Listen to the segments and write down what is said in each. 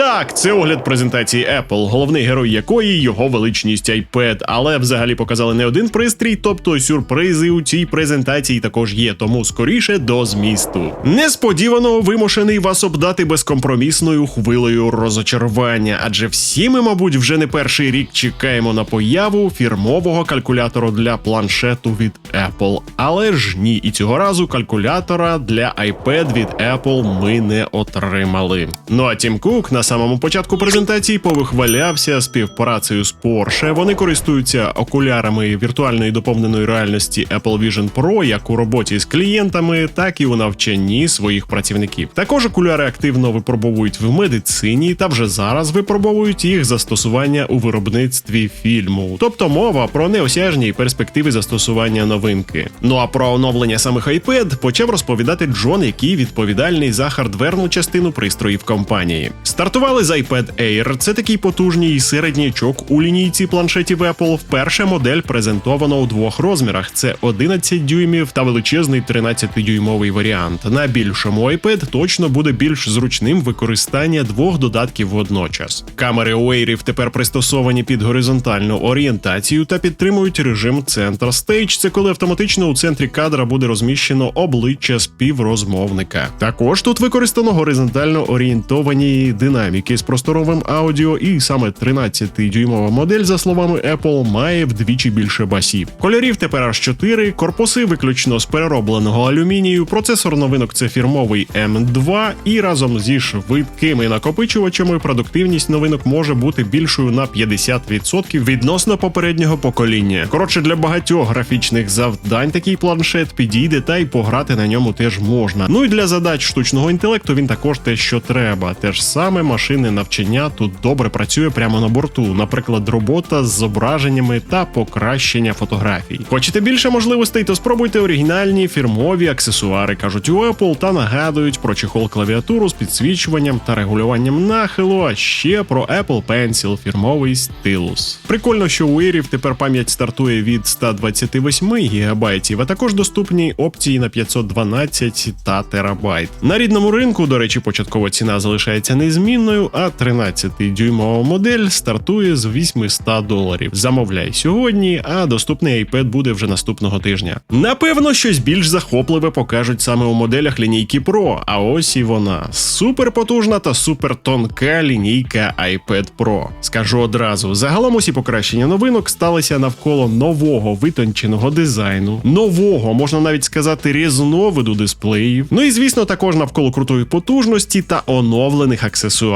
Так, це огляд презентації Apple, головний герой якої його величність iPad. Але взагалі показали не один пристрій, тобто сюрпризи у цій презентації також є, тому скоріше до змісту. Несподівано вимушений вас обдати безкомпромісною хвилею розочарування, адже всі ми, мабуть, вже не перший рік чекаємо на появу фірмового калькулятора для планшету від Apple. Але ж ні, і цього разу калькулятора для iPad від Apple ми не отримали. Ну а Тім Кук на самому початку презентації повихвалявся співпрацею з Porsche. Вони користуються окулярами віртуальної доповненої реальності Apple Vision Pro як у роботі з клієнтами, так і у навчанні своїх працівників. Також окуляри активно випробовують в медицині та вже зараз випробовують їх застосування у виробництві фільму. Тобто мова про неосяжні перспективи застосування новинки. Ну а про оновлення самих iPad почав розповідати Джон, який відповідальний за хардверну частину пристроїв компанії. Стартували з iPad Air. Це такий потужний середнячок у лінійці планшетів Apple. Вперше модель презентовано у двох розмірах: це 11 дюймів та величезний 13-дюймовий варіант. На більшому iPad точно буде більш зручним використання двох додатків водночас. Камери у Air тепер пристосовані під горизонтальну орієнтацію та підтримують режим Center Stage. Це коли автоматично у центрі кадра буде розміщено обличчя співрозмовника. Також тут використано горизонтально орієнтовані динаміки з просторовим аудіо, і саме 13-дюймова модель, за словами Apple, має вдвічі більше басів. Кольорів тепер аж 4, корпуси виключно з переробленого алюмінію. Процесор новинок це фірмовий M2, і разом зі швидкими накопичувачами продуктивність новинок може бути більшою на 50% відносно попереднього покоління. Коротше, для багатьох графічних завдань такий планшет підійде, та й пограти на ньому теж можна. Ну і для задач штучного інтелекту він також те, що треба. Те ж саме машинне навчання тут добре працює прямо на борту, наприклад, робота з зображеннями та покращення фотографій. Хочете більше можливостей, то спробуйте оригінальні фірмові аксесуари, кажуть у Apple, та нагадують про чехол клавіатуру з підсвічуванням та регулюванням нахилу, а ще про Apple Pencil, фірмовий стилус. Прикольно, що у Airів тепер пам'ять стартує від 128 ГБ, а також доступні опції на 512 та терабайт. На рідному ринку, до речі, початкова ціна залишається незмінною, а 13-дюймова модель стартує з 800 доларів. Замовляй сьогодні, а доступний iPad буде вже наступного тижня. Напевно, щось більш захопливе покажуть саме у моделях лінійки Pro, а ось і вона суперпотужна та супертонка лінійка iPad Pro. Скажу одразу, загалом усі покращення новинок сталися навколо нового витонченого дизайну, нового, можна навіть сказати, різновиду дисплеїв. Ну і звісно, також навколо крутої потужності та оновлених аксесуарів.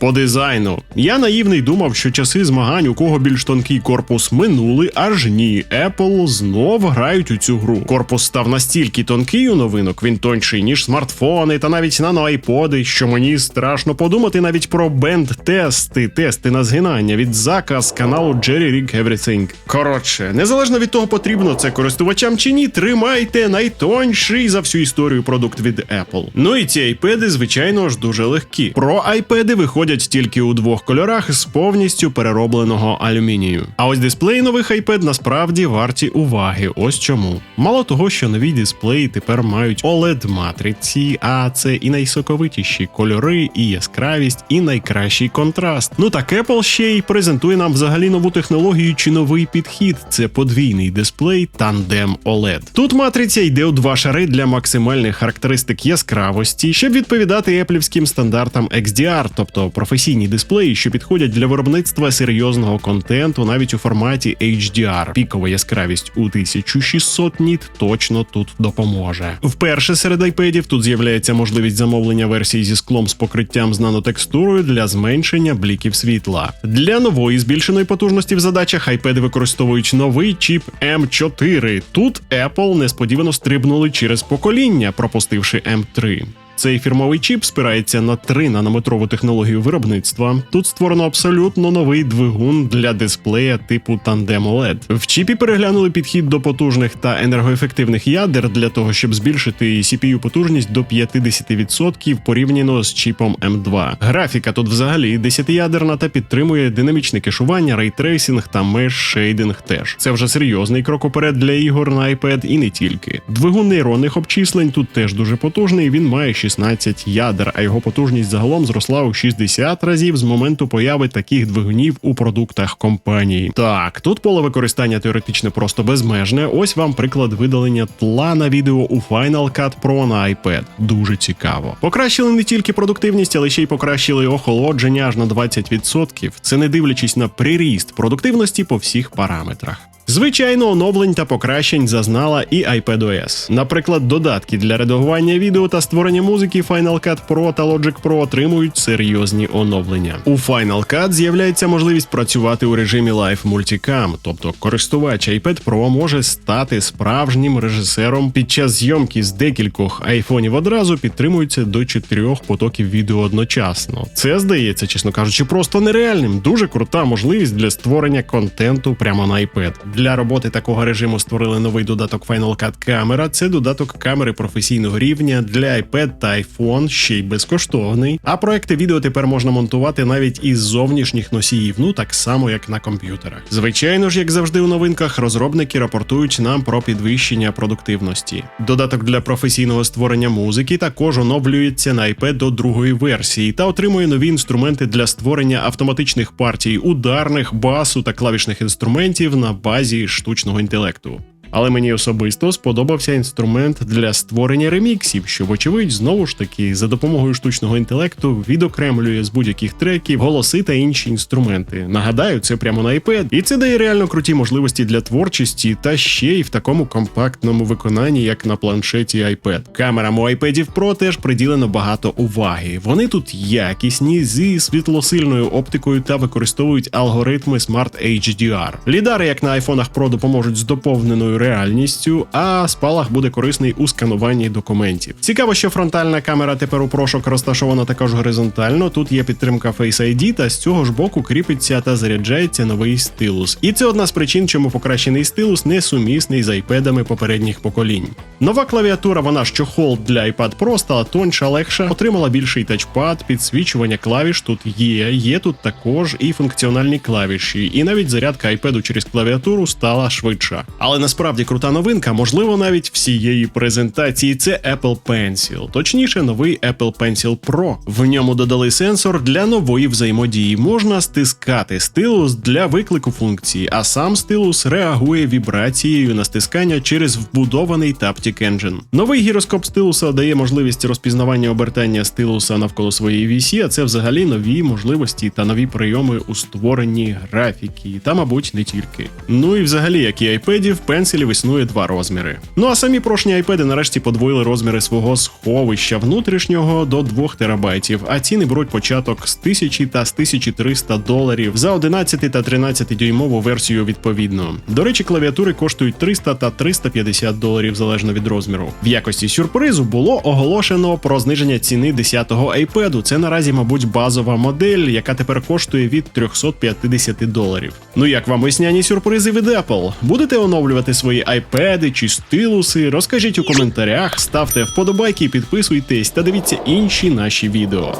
По дизайну я наївний думав, що часи змагань, у кого більш тонкий корпус минули, аж ні. Apple знов грають у цю гру. Корпус став настільки тонкий у новинок, він тонший, ніж смартфони та навіть наноайподи, що мені страшно подумати навіть про бенд-тести, тести на згинання від Зака з каналу Jerry Rig Everything. Коротше, незалежно від того, потрібно це користувачам чи ні, тримайте найтонший за всю історію продукт від Apple. Ну і ці айпеди, звичайно ж, дуже легкі. Про айпеди виходять тільки у двох кольорах з повністю переробленого алюмінію. А ось дисплеї нових iPad насправді варті уваги. Ось чому. Мало того, що нові дисплеї тепер мають oled матриці, а це і найсоковитіші кольори, і яскравість, і найкращий контраст. Ну так Apple ще й презентує нам взагалі нову технологію чи новий підхід. Це подвійний дисплей Tandem OLED. Тут матриця йде у два шари для максимальних характеристик яскравості, щоб відповідати еплівським стандартам XDR, тобто професійні дисплеї, що підходять для виробництва серйозного контенту навіть у форматі HDR. Пікова яскравість у 1600 ніт точно тут допоможе. Вперше серед айпедів тут з'являється можливість замовлення версій зі склом з покриттям з нанотекстурою для зменшення бліків світла. Для нової збільшеної потужності в задачах айпеди використовують новий чіп M4. Тут Apple несподівано стрибнули через покоління, пропустивши M3. Цей фірмовий чіп спирається на 3 нанометрову технологію виробництва. Тут створено абсолютно новий двигун для дисплея типу Tandem OLED. В чіпі переглянули підхід до потужних та енергоефективних ядер для того, щоб збільшити CPU потужність до 50% порівняно з чіпом M2. Графіка тут взагалі 10-ядерна та підтримує динамічне кешування, рейтрейсинг та меш-шейдинг теж. Це вже серйозний крок уперед для ігор на iPad і не тільки. Двигун нейронних обчислень тут теж дуже потужний. Він має 16 ядер, а його потужність загалом зросла у 60 разів з моменту появи таких двигунів у продуктах компанії. Так, тут поле використання теоретично просто безмежне. Ось вам приклад видалення тла на відео у Final Cut Pro на iPad. Дуже цікаво. Покращили не тільки продуктивність, але ще й покращили охолодження аж на 20%. Це не дивлячись на приріст продуктивності по всіх параметрах. Звичайно, оновлень та покращень зазнала і iPadOS. Наприклад, додатки для редагування відео та створення музики Final Cut Pro та Logic Pro отримують серйозні оновлення. У Final Cut з'являється можливість працювати у режимі Live Multicam, тобто користувач iPad Pro може стати справжнім режисером під час зйомки з декількох айфонів одразу підтримується до чотирьох потоків відео одночасно. Це здається, чесно кажучи, просто нереальним. Дуже крута можливість для створення контенту прямо на iPad. Для роботи такого режиму створили новий додаток Final Cut Camera. Це додаток камери професійного рівня для iPad та iPhone, ще й безкоштовний. А проекти відео тепер можна монтувати навіть із зовнішніх носіїв, ну так само як на комп'ютерах. Звичайно ж, як завжди у новинках, розробники рапортують нам про підвищення продуктивності. Додаток для професійного створення музики також оновлюється на iPad до другої версії та отримує нові інструменти для створення автоматичних партій ударних, басу та клавішних інструментів на базі штучного інтелекту. Але мені особисто сподобався інструмент для створення реміксів, що, вочевидь, знову ж таки за допомогою штучного інтелекту відокремлює з будь-яких треків голоси та інші інструменти. Нагадаю, це прямо на iPad, і це дає реально круті можливості для творчості, та ще й в такому компактному виконанні, як на планшеті iPad. Камерам у iPad Pro теж приділено багато уваги. Вони тут якісні зі світлосильною оптикою та використовують алгоритми Smart HDR. Лідари, як на айфонах Pro, допоможуть з доповненою реальністю, а спалах буде корисний у скануванні документів. Цікаво, що фронтальна камера тепер у прошок розташована також горизонтально. Тут є підтримка Face ID, та з цього ж боку кріпиться та заряджається новий стилус. І це одна з причин, чому покращений стилус не сумісний з айпедами попередніх поколінь. Нова клавіатура, вона ж чохол для iPad Pro стала тоньша, легша, отримала більший тачпад, підсвічування клавіш тут є. Є тут також і функціональні клавіші, і навіть зарядка iPad через клавіатуру стала швидша. Але насправді крута новинка, можливо, навіть всієї презентації, це Apple Pencil, точніше, новий Apple Pencil Pro. В ньому додали сенсор для нової взаємодії. Можна стискати стилус для виклику функції, а сам стилус реагує вібрацією на стискання через вбудований Taptic Engine. Новий гіроскоп стилуса дає можливість розпізнавання обертання стилуса навколо своєї вісі, а це взагалі нові можливості та нові прийоми у створенні графіки, та, мабуть, не тільки. Ну і взагалі, як і iPad, в пенсилів існує два розміри. Ну а самі прошні iPad нарешті подвоїли розміри свого сховища внутрішнього до 2 терабайтів, а ціни беруть початок з 1000 та з 1300 доларів за 11 та 13 дюймову версію відповідно. До речі, клавіатури коштують 300 та 350 доларів залежно від розміру. В якості сюрпризу було оголошено про зниження ціни 10-го iPad. Це наразі, мабуть, базова модель, яка тепер коштує від 350 доларів. Ну як вам весняні сюрпризи від Apple? Будете оновлювати свої iPad чи стилуси? Розкажіть у коментарях, ставте вподобайки, підписуйтесь та дивіться інші наші відео.